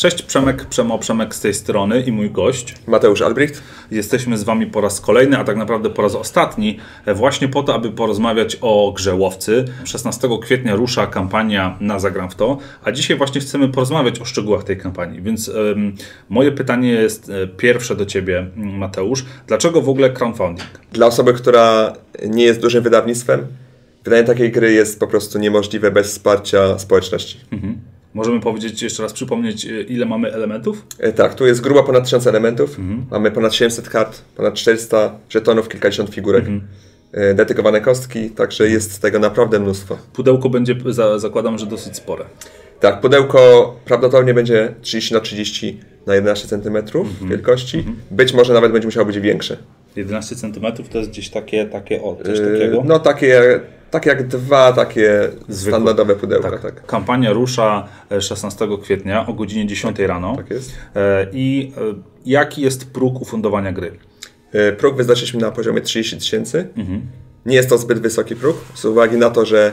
Cześć Przemek, Przemo Przemek z tej strony i mój gość. Mateusz Albrecht. Jesteśmy z Wami po raz kolejny, a tak naprawdę po raz ostatni, e, właśnie po to, aby porozmawiać o grze Łowcy. 16 kwietnia rusza kampania na Zagram w to, a dzisiaj właśnie chcemy porozmawiać o szczegółach tej kampanii. Więc um, moje pytanie jest e, pierwsze do Ciebie, Mateusz. Dlaczego w ogóle crowdfunding? Dla osoby, która nie jest dużym wydawnictwem, wydanie takiej gry jest po prostu niemożliwe bez wsparcia społeczności. Mhm. Możemy powiedzieć, jeszcze raz przypomnieć, e, ile mamy elementów? E, tak, tu jest grubo ponad 1000 elementów. Mhm. Mamy ponad 700 kart, ponad 400 żetonów, kilkadziesiąt figurek. Mhm. E, dedykowane kostki, także jest tego naprawdę mnóstwo. Pudełko będzie, za, zakładam, że dosyć spore. Tak, pudełko prawdopodobnie będzie 30 na 30 na 11 cm mhm. wielkości. Mhm. Być może nawet będzie musiało być większe. 11 cm to jest gdzieś takie, takie o, coś takiego? No takie tak jak dwa takie Zwykłe. standardowe pudełka. Tak. tak. Kampania rusza 16 e, kwietnia o godzinie 10 tak, rano. Tak jest. E, I e, jaki jest próg ufundowania gry? Próg wyznaczyliśmy na poziomie 30 tysięcy. Mhm. Nie jest to zbyt wysoki próg, z uwagi na to, że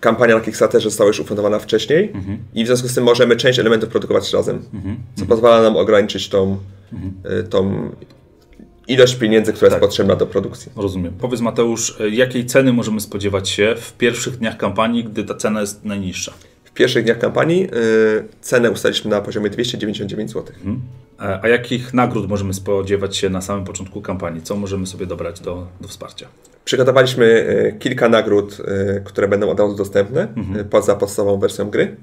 kampania na Kickstarterze została już ufundowana wcześniej mhm. i w związku z tym możemy część elementów produkować razem, mhm. co pozwala nam ograniczyć tą, mhm. tą ilość pieniędzy, która tak. jest potrzebna do produkcji. Rozumiem. Powiedz Mateusz, e, jakiej ceny możemy spodziewać się w pierwszych dniach kampanii, gdy ta cena jest najniższa? W pierwszych dniach kampanii yy, cenę ustaliliśmy na poziomie 299 zł. Mhm. A, jakich nagród możemy spodziewać się na samym początku kampanii? Co możemy sobie dobrać do, do wsparcia? Przygotowaliśmy y, kilka nagród, y, które będą od razu dostępne mhm. poza podstawową wersją gry.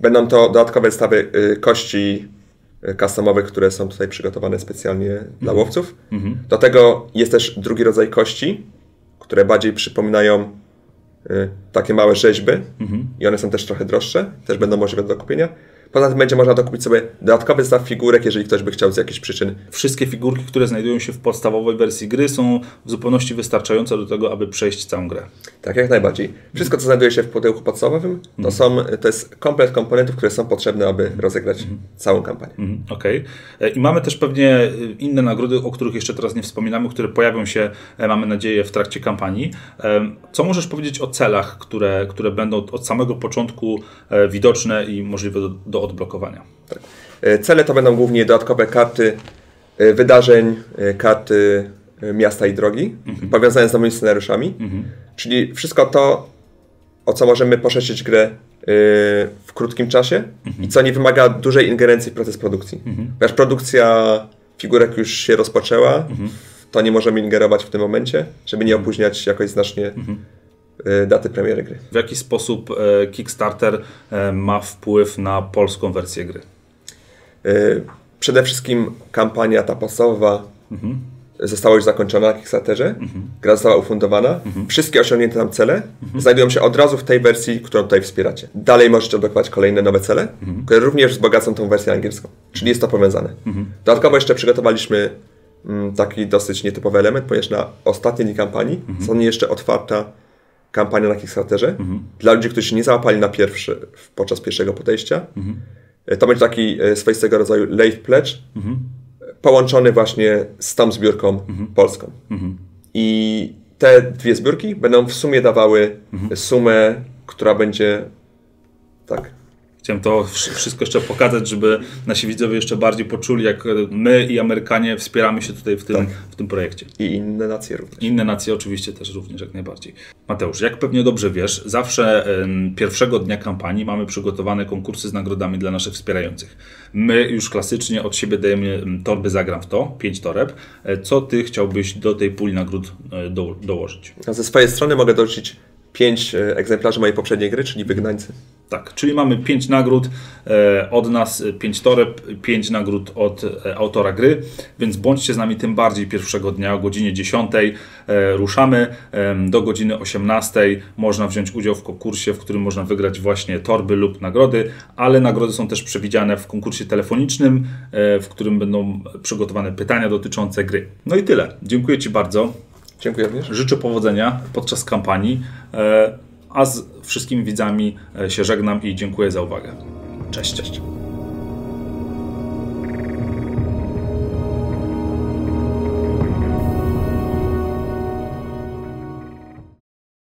Będą to dodatkowe zestawy kości customowych, które są tutaj przygotowane specjalnie mm. dla mhm. łowców. Mm -hmm. Do tego jest też drugi rodzaj kości, które bardziej przypominają y, takie małe rzeźby mm -hmm. i one są też trochę droższe, też będą możliwe do kupienia. Poza tym będzie można dokupić sobie dodatkowy zestaw figurek, jeżeli ktoś by chciał z jakichś przyczyn. Wszystkie figurki, które znajdują się w podstawowej wersji gry są w zupełności wystarczające do tego, aby przejść całą grę. Tak, jak najbardziej. Wszystko, co znajduje się w pudełku podstawowym, to, mhm. są, to jest komplet komponentów, które są potrzebne, aby rozegrać mm. całą kampanię. Okej. Okay. E, I mamy też pewnie e, inne nagrody, o których jeszcze teraz nie wspominamy, które pojawią się, e, mamy nadzieję, w trakcie kampanii. Co możesz powiedzieć o celach, które, które będą od samego początku widoczne i możliwe do, do odblokowania? Tak. Cele to będą głównie dodatkowe karty wydarzeń, karty miasta i drogi, mhm. powiązane z nowymi scenariuszami. Mhm. Czyli wszystko to, o co możemy poszerzyć grę w krótkim czasie mhm. i co nie wymaga dużej ingerencji w proces produkcji. Mhm. Ponieważ produkcja figurek już się rozpoczęła, mhm. to nie możemy ingerować w tym momencie, żeby nie mhm. opóźniać jakoś znacznie mhm. Daty premiery gry. W jaki sposób e, Kickstarter e, ma wpływ na polską wersję gry? Przede wszystkim kampania ta podstawowa mhm została już zakończona na Kickstarterze, mhm. gra została ufundowana, mhm. wszystkie osiągnięte tam cele mhm. znajdują się od razu w tej wersji, którą tutaj wspieracie. Dalej możecie odblokować kolejne nowe cele, które również wzbogacą tą wersję angielską, czyli jest to powiązane. Dodatkowo jeszcze przygotowaliśmy mm, taki dosyć nietypowy element, ponieważ na ostatnie dni kampanii zostanie jeszcze otwarta kampania na Kickstarterze dla ludzi, którzy się nie załapali na pierwszy, podczas pierwszego podejścia. To będzie taki e, swoistego rodzaju late pledge, połączony właśnie z tą zbiórką mhm. polską. Mhm. I te dwie zbiórki będą w sumie dawały mhm. sumę, która będzie tak Chciałem to wszystko jeszcze pokazać, żeby nasi widzowie jeszcze bardziej poczuli, jak my i Amerykanie wspieramy się tutaj w tym, tak. w tym projekcie. I inne nacje również. Inne nacje oczywiście też również, jak najbardziej. Mateusz, jak pewnie dobrze wiesz, zawsze pierwszego dnia kampanii mamy przygotowane konkursy z nagrodami dla naszych wspierających. My już klasycznie od siebie dajemy torby Zagram w to, pięć toreb. E, co ty chciałbyś do tej puli nagród e, do, dołożyć? A ze swojej strony mogę dorzucić pięć e, egzemplarzy mojej poprzedniej gry, czyli Wygnańcy. Tak, czyli mamy pięć nagród e, od nas, e, pięć toreb, pięć nagród od autora gry, więc bądźcie z nami tym bardziej pierwszego dnia o godzinie 10. Ruszamy do godziny 18. Można wziąć udział w konkursie, w którym można wygrać właśnie torby lub nagrody, ale nagrody są też przewidziane w konkursie telefonicznym, w którym będą przygotowane pytania dotyczące gry. No i tyle. Dziękuję Ci bardzo. Dziękuję również. Życzę powodzenia podczas kampanii, e, a z wszystkimi widzami e, się żegnam i dziękuję za uwagę. Cześć. Cześć.